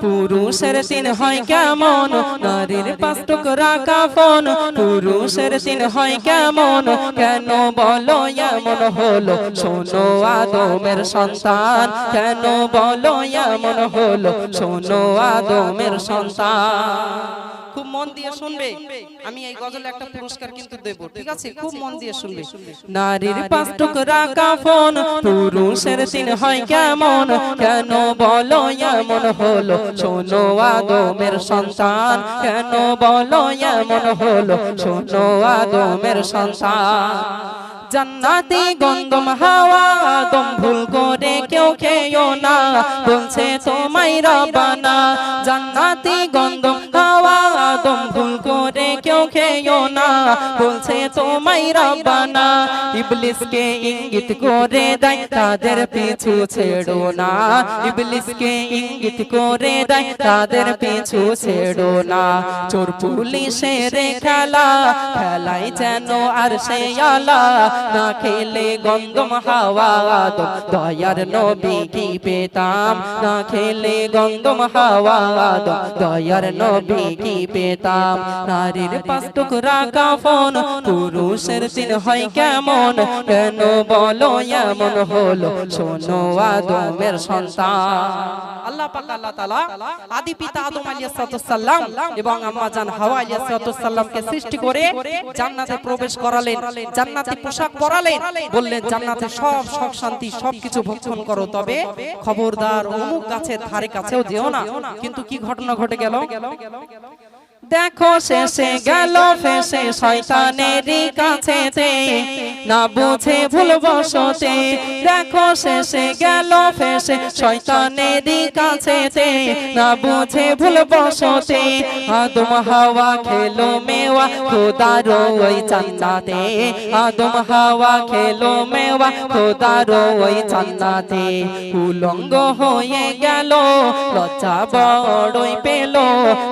পুরুষের তিন হয় কেমন? নারীর পাঁচ টুকরা কাফন। পুরুষের তিন হয় কেমন? কেন বলো, এমন হলো? শোনো, আদমের সন্তান। কেন বলো, এমন হলো? শোনো, আদমের সন্তান। খুব মন দিয়ে শুনবে। আমি এই গজলে একটা পুরস্কার কিন্তু দেব ঠিক আছে? খুব মন দিয়ে শুনবে। নারীর পাঁচ টুকরা কাফন পুরুষের তিন হয় কেমন? কেন বলো এমন হলো? শোনো আদমের সন্তান। কেন বলো এমন হলো? শোনো আদমের সন্তান। জান্নাতি গন্ধম হাওয়া আদম ভুল করে কেউ খেয়েও না। বলছে তোমায় রবানা। জান্নাতি গন্ধম বলছে তোমায় রবানা ইবলিসকে ইঙ্গিত করে দেয়, তাদের পিছু ছেড়ো না। ইবলিসকে ইঙ্গিত করে দেয়, তাদের পিছু ছেড়ো না। চোর পুলিশের খেলা, খেলাই যেন আর সে আলা। না খেলে গন্ধম হাওয়া দয়ার নবী কি পেতাম? না খেলে গন্ধম হাওয়া দয়ার নবী কি পেতাম? নারীর পাঁচ টুকরা কাফন পুরুষের তিন হয় কেমন? কেন বলো, এমন হলো? শোনো আদমের সন্তান। আল্লাহ পাক আল্লাহ তাআলা আদি পিতা আদম আলাইহিস এবং আম্মা জান হাওয়া আলাইহিস সৃষ্টি করে জান্নাতে প্রবেশ করালেন, জান্নাতে পোশাক পরালেন, বললেন, জান্নাতে সব সব শান্তি সবকিছু ভক্ষণ করো, তবে খবরদার অমুক গাছের ধারে কাছেও যেও না। কিন্তু কি ঘটনা ঘটে গেল? দেখো শেষে গেল ফেসে শয়তানেরই কাছেতে না বুঝে ভুল বসতে, দেখো শেষে গেল ফেসে শয়তানেরই কাছেতে না বুঝে ভুল বসতে, আদম হাওয়া খেলো মেওয়া খোদার ওই জান্নাতে। আদম হাওয়া খেলো মেওয়া খোদার ওই জান্নাতে। উলঙ্গ হয়ে গেল, লজ্জা বড়ই পেল,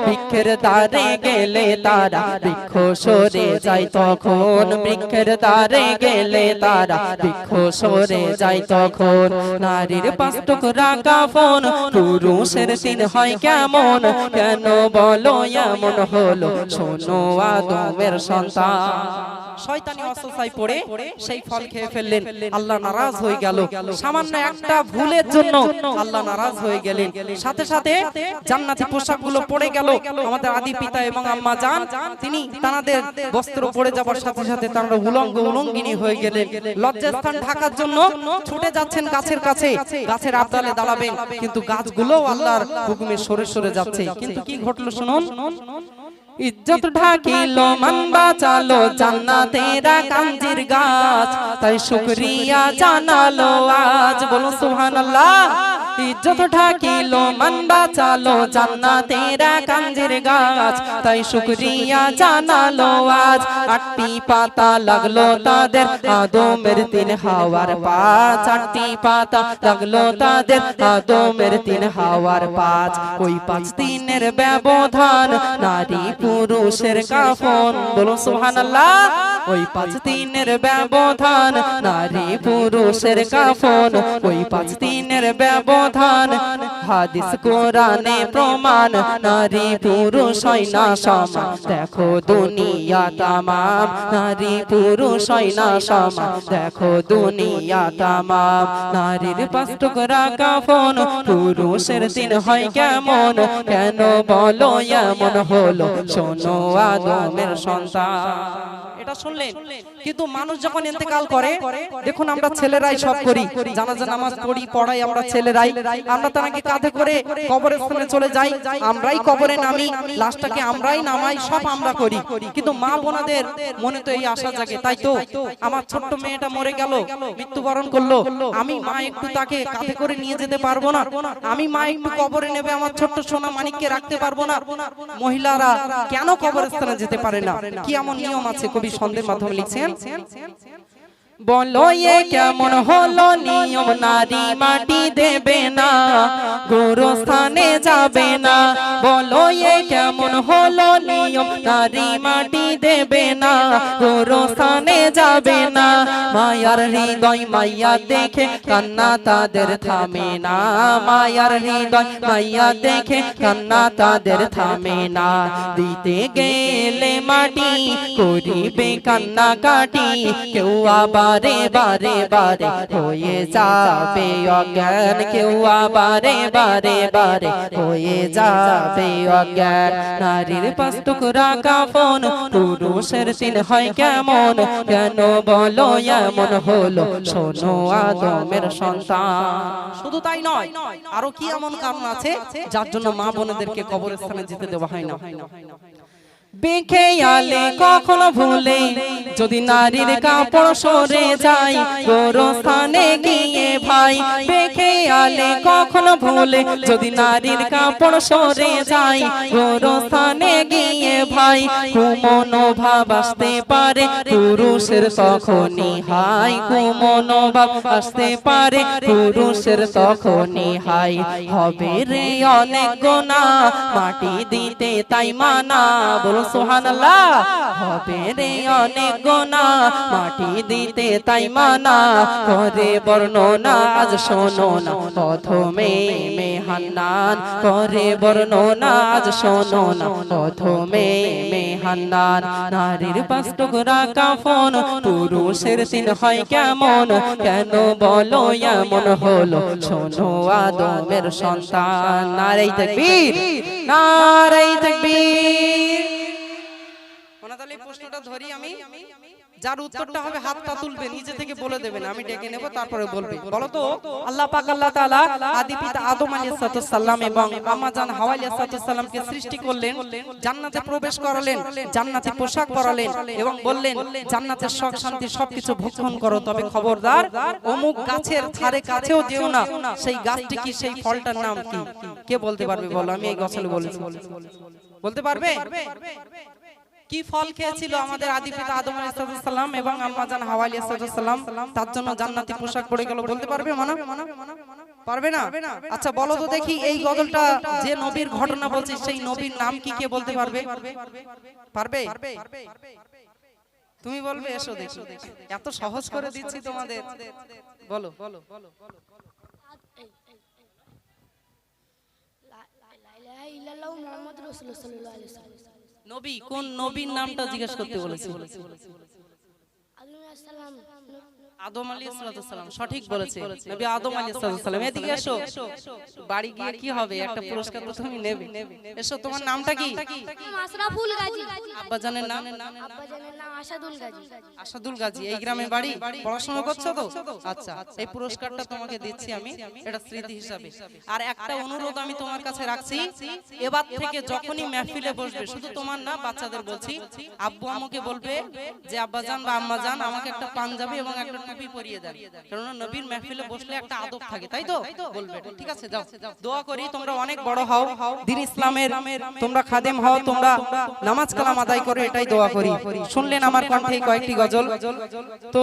ভিক্ষের দ্বারে গেলে তারা বৃক্ষ সরে যায়, তখন বৃক্ষের দ্বারে গেলে তারা বৃক্ষ সরে যায়, তখন নারীর পাঁচ টুকরা কাফন পুরুষের দিন হয় কেমন? কেন বলো, এমন হলো, শোনো আদমের সন্তান। শয়তানি অসসায় পড়ে সেই ফল খেয়ে ফেললেন। আল্লাহ নারাজ হয়ে গেল। সামান্য একটা ভুলের জন্য আল্লাহ নারাজ হয়ে গেলেন। সাথে সাথে জান্নাতি পোশাকগুলো পড়ে গেল। আমাদের আদি পিতা এবং আম্মা জান তিনি তাদের বস্ত্র পড়ে যাবার সাথে সাথে তারা উলঙ্গ উলঙ্গিনী হয়ে গেলেন। লজ্জাস্থান ঢাকার জন্য ছুটে যাচ্ছেন গাছের কাছে। গাছের আবদালে দাঁড়াবেন। কিন্তু গাছগুলো আল্লাহর হুকুমে সরে সরে যাচ্ছে। কিন্তু কি ঘটলো শুনুন। ইজ্জত ঢাকিল মান বাঁচালো জান্নাতেরা কাঞ্জির গাছ। তাই শুকরিয়া জানালো আজ বলো সুবহানাল্লাহ। ইজ্জত ঢাকিল মান বাঁচালো জান্নাতেরা কাঞ্জির গাছ। তাই শুকরিয়া জানালো আজ। আটটি পাতা লাগল তাদের, আদমের তিন হাওয়ার পাঁচ। আটটি পাতা লাগল তাদের, আদমের তিন হাওয়ার পাঁচ। ওই পাঁচ দিনের ব্যবধান, নারী পুরুষের কাফন। বলো সুবহানাল্লাহ। ওই পাঁচ দিনের ব্যবধান নারী পুরুষের কাফন। ওই পাঁচ দিনের ব্যবধান হাদিস কোরআনে প্রমাণ নারী পুরুষ হয় না সমান। দেখো দুনিয়া তামাম। নারী পুরুষ হয় না সমান। দেখো দুনিয়া তামাম। নারীর পাঁচ টুকরা কাফন। পুরুষের দিন হয় কেমন? কেন বলো এমন হলো? শোনো আদমের সন্তান। এটা শুনলেন? কিন্তু মানুষ যখন ইন্তেকাল করে দেখুন আমরা ছেলেরাই সব করি জানাজা নামাজ পড়ি পড়াই আমরা ছেলেরাই। আমরা তাকে কাঁধে করে কবরের স্থানে চলে যাই আমরাই কবরে নামি লাশটাকে আমরাই নামাই সব আমরা করি। কিন্তু মা বোনাদের মনে তো এই আশা জাগে তাই তো? আমার ছোট্ট মেয়েটা মরে গেল মৃত্যুবরণ করল। আমি মা একটু তাকে কাঁধে করে নিয়ে যেতে পারব না? আমি মা একটু কবরে নেবে আমার ছোট্ট সোনা মানিককে রাখতে পারব না? মহিলারা কেন কবরস্থানে যেতে পারে না। কি এমন নিয়ম আছে কবি সন্ধ্যের মাধ্যমে লিখছেন বলো এ কেমন হলো নিয়ম নারী মাটি দেবে না গোরস্থানে যাবে না। বলো এ কেমন হলো নিয়ম নারী মাটি দেবে না গোরস্থানে যাবে না। মায়ার হৃদয় মাইয়া দেখে কান্না তাদের থামে না। মায়ার হৃদয় মাইয়া দেখে কান্না তাদের থামে না। দিতে গেলে মাটি করিবে কান্না কাটি, কেউ আবারে বারে বারে হয়ে যাবে অজ্ঞান, কেউ আবারে বারে বারে হয়ে যাবে অজ্ঞান। নারীর পাঁচ টুকরা ফোন পুরুষের তিন হয় কেমন? কেন বলো এমন হলো? শোনো আদমের সন্তান। শুধু তাই নয় আরও কি এমন কারণ আছে? যার জন্য মা বোনেদেরকে কবরস্থানে যেতে দেওয়া হয় না। কখনো ভুলে, যদি নারীর কাপড় সরে যায়, গোরস্থানে গিয়ে ভাই কখনো ভুলে, যদি নারীর কাপড় সরে যায়, গোরস্থানে গিয়ে ভাই আসতে পারে, পুরুষের তখনই, হাই কুমন ভাব আসতে পারে, পুরুষের তখনই, হাই, হবে রে অনেক গোনা, মাটি দিতে তাই মানা বলো সুহানাল্লাহ হবে রে অনেক গোনা, মাটি দিতে তাই মানা করে বর্ণনা আজ শোনো না, প্রথমে মেহান্নান করে বর্ণনা আজ শোনো না, প্রথমে মেহান্নান, নারীর পাঁচ টুকরা কাফন, পুরুষের তিন হয় কেমন, কেন বলো এমন হলো, শোনো আদমের সন্তান নারী তকবীর নারী এই প্রশ্নটা ধরি আমি। যার উত্তরটা হবে হাতটা তুলবে নিজে থেকে বলে দেবেন। আমি ডেকে নেব তারপরে বলবে। বলো তো আল্লাহ পাক আল্লাহ তাআলা আদি পিতা আদম আলাইহিস সালাম এবং আম্মা জান হাওয়া আলাইহিস সালামকে সৃষ্টি করলেন জান্নাতে প্রবেশ করালেন জান্নাতে পোশাক পরালেন এবং বললেন জান্নাতের সুখ শান্তি সবকিছু ভক্ষণ করো। তবে খবরদার অমুক গাছের ধারে কাছেও যেও না সেই গাছটি কি সেই ফলটার নাম কি? কে বলতে পারবে বলো? আমি এই গছলে বলেছি। বলতে পারবে? কি ফল খেয়েছিল আমাদের আদি পিতা আদম আলাইহিস সালাম এবং আম্মা জান হাওয়া আলাইহিস তার জন্য জান্নাতি পোশাক পরে গেল বলতে পারবে মানা? পারবে না? আচ্ছা বলো তো দেখি এই গজলটা যে নবীর ঘটনা বলছে সেই নবীর নাম কি কে বলতে পারবে? পারবে? তুমি বলবে এসো দেখি। এত সহজ করে দিচ্ছি তোমাদের। বলো বলো নবী কোন নবীর নামটা জিজ্ঞেস করতে বলেছি? আদম আলী সালাম সঠিক বলেছে। নবী আদম আলী সালাম এদিকে এসো। বাড়ি গিয়ে কি হবে? একটা পুরস্কার তো তুমি নেবে। এসো তোমার নামটা কি? আশরাফুল গাজী আব্বাজানের নাম? আব্বাজানের নাম আসাদুল গাজী। আসাদুল গাজী এই গ্রামে বাড়ি? পড়াশোনা করছ তো? আচ্ছা এই পুরস্কারটা তোমাকে দিচ্ছি আমি। এটা স্মৃতি হিসাবে। আর একটা অনুরোধ আমি তোমার কাছে রাখছি। এবার থেকে যখনই মেহফিলে বসবে শুধু তোমার না বাচ্চাদের বলছি। আব্বু আম্মুকে বলবে যে আব্বাজান বা আম্মাজান আমাকে একটা পাঞ্জাবি এবং একটা টুপি পরিয়ে দেন কারণ নবীর মেহফিলে বসলে একটা আদব থাকে তাই তো? বলবে ঠিক আছে যাও। দোয়া করি তোমরা অনেক বড় হও। দিন ইসলামের তোমরা খাদেম হও তোমরা নামাজ কালাম আদায় করো এটাই দোয়া করি শুনলেন আমার কণ্ঠে কয়েকটি গজল? তো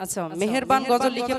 আচ্ছা মেহেরবান গজল লিখে